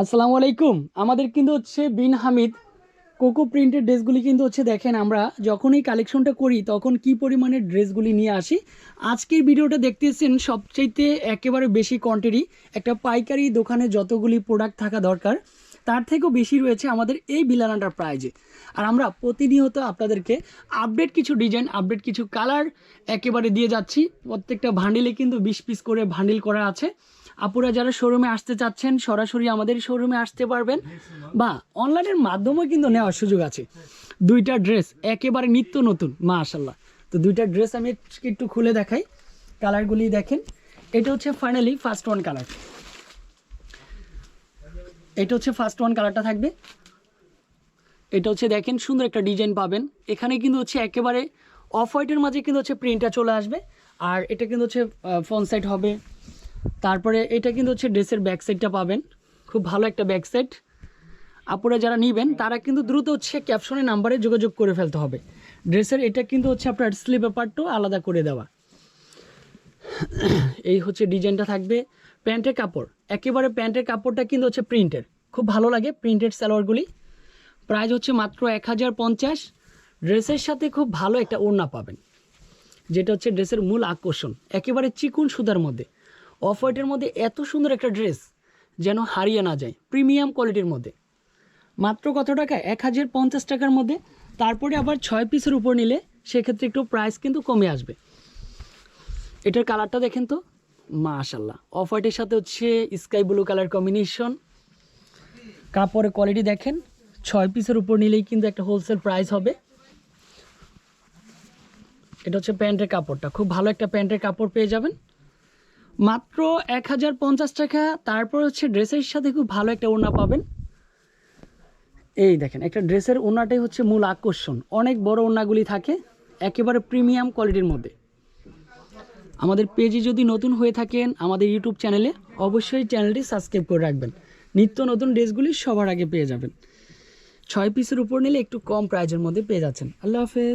আসসালামু আলাইকুম। আমাদের কিন্তু হচ্ছে বিন হামিদ কোকো প্রিন্টের ড্রেসগুলি কিন্তু হচ্ছে দেখেন আমরা যখন এই কালেকশনটা করি তখন কি পরিমাণের ড্রেসগুলি নিয়ে আসি। আজকের ভিডিওটা দেখতেছেন সবচাইতে একেবারে বেশি কোয়ান্টিটি একটা পাইকারি দোকানে যতগুলি প্রোডাক্ট থাকা দরকার, তার থেকেও বেশি রয়েছে আমাদের এই বিলানাটার প্রাইজে আর আমরা প্রতিনিয়ত আপনাদেরকে আপডেট কিছু ডিজাইন আপডেট কিছু কালার একেবারে দিয়ে যাচ্ছি। প্রত্যেকটা ভান্ডিলে কিন্তু বিশ পিস করে ভান্ডিল করা আছে। আপুরা যারা শোরুমে আসতে চাচ্ছেন, সরাসরি আমাদের শোরুমে আসতে পারবেন। বা অনলাইনের মাধ্যমে কিন্তু নেওয়ার সুযোগ আছে। দুইটা ড্রেস একেবারে নিত্য নতুন মা মাশাল্লাহ তো দুইটা ড্রেস আমি একটু খুলে দেখাই। কালারগুলি দেখেন। এটা হচ্ছে ফাইনালি ফার্স্ট ওয়ান কালার এটা হচ্ছে ফার্স্ট ওয়ান কালারটা থাকবে। এটা হচ্ছে দেখেন, সুন্দর একটা ডিজাইন পাবেন। এখানে কিন্তু হচ্ছে একেবারে অফ হোয়াইটের মাঝে কিন্তু হচ্ছে প্রিন্টটা চলে আসবে। আর এটা কিন্তু হচ্ছে ফ্রন্ট সাইড হবে। তারপরে এটা কিন্তু হচ্ছে ড্রেসের ব্যাক সাইডটা পাবেন। খুব ভালো একটা ব্যাক সাইড আপুরা যারা নেবেন, তারা কিন্তু দ্রুত হচ্ছে ক্যাপশনের নাম্বারে যোগাযোগ করে ফেলতে হবে। ড্রেসের এটা কিন্তু হচ্ছে আপনার স্লিপের পার্টটাও আলাদা করে দেওয়া। এই হচ্ছে ডিজাইনটা থাকবে প্যান্টের কাপড়। একেবারে প্যান্টের কাপড়টা কিন্তু হচ্ছে প্রিন্টের খুব ভালো লাগে প্রিন্টেড সালোয়ারগুলি। প্রাইস হচ্ছে মাত্র এক হাজার পঞ্চাশ। ড্রেসের সাথে খুব ভালো একটা ওড়না পাবেন। যেটা হচ্ছে ড্রেসের মূল আকর্ষণ। একেবারে চিকুন সুতার মধ্যে। অফ হোয়াইটের মধ্যে এত সুন্দর একটা ড্রেস যেন হারিয়ে না যায়, প্রিমিয়াম কোয়ালিটির মধ্যে। মাত্র কত টাকা? এক হাজার পঞ্চাশ টাকার মধ্যে। তারপরে আবার ছয় পিসের উপর নিলে সেক্ষেত্রে একটু প্রাইস কিন্তু কমে আসবে। এটার কালারটা দেখেন তো। মাশাল্লাহ অফ হোয়াইটের সাথে হচ্ছে স্কাই ব্লু কালার কম্বিনেশন কাপড়ের কোয়ালিটি দেখেন। ছয় পিসের উপর নিলেই কিন্তু একটা হোলসেল প্রাইস হবে। এটা হচ্ছে প্যান্টের কাপড়টা। খুব ভালো একটা প্যান্টের কাপড় পেয়ে যাবেন। মাত্র এক হাজার পঞ্চাশ টাকা, তারপর হচ্ছে ড্রেসের সাথে খুব ভালো একটা ওড়না পাবেন। এই দেখেন, একটা ড্রেসের ওড়নাটাই হচ্ছে মূল আকর্ষণ। অনেক বড় ওড়নাগুলি থাকে, একেবারে প্রিমিয়াম কোয়ালিটির মধ্যে। আমাদের পেজে যদি নতুন হয়ে থাকেন আমাদের ইউটিউব চ্যানেলে, অবশ্যই চ্যানেলটি সাবস্ক্রাইব করে রাখবেন। নিত্য নতুন ড্রেসগুলি সবার আগে পেয়ে যাবেন। ছয় পিসের উপর নিলে একটু কম প্রাইজের মধ্যে পেয়ে যাচ্ছেন। আল্লাহ হাফেজ।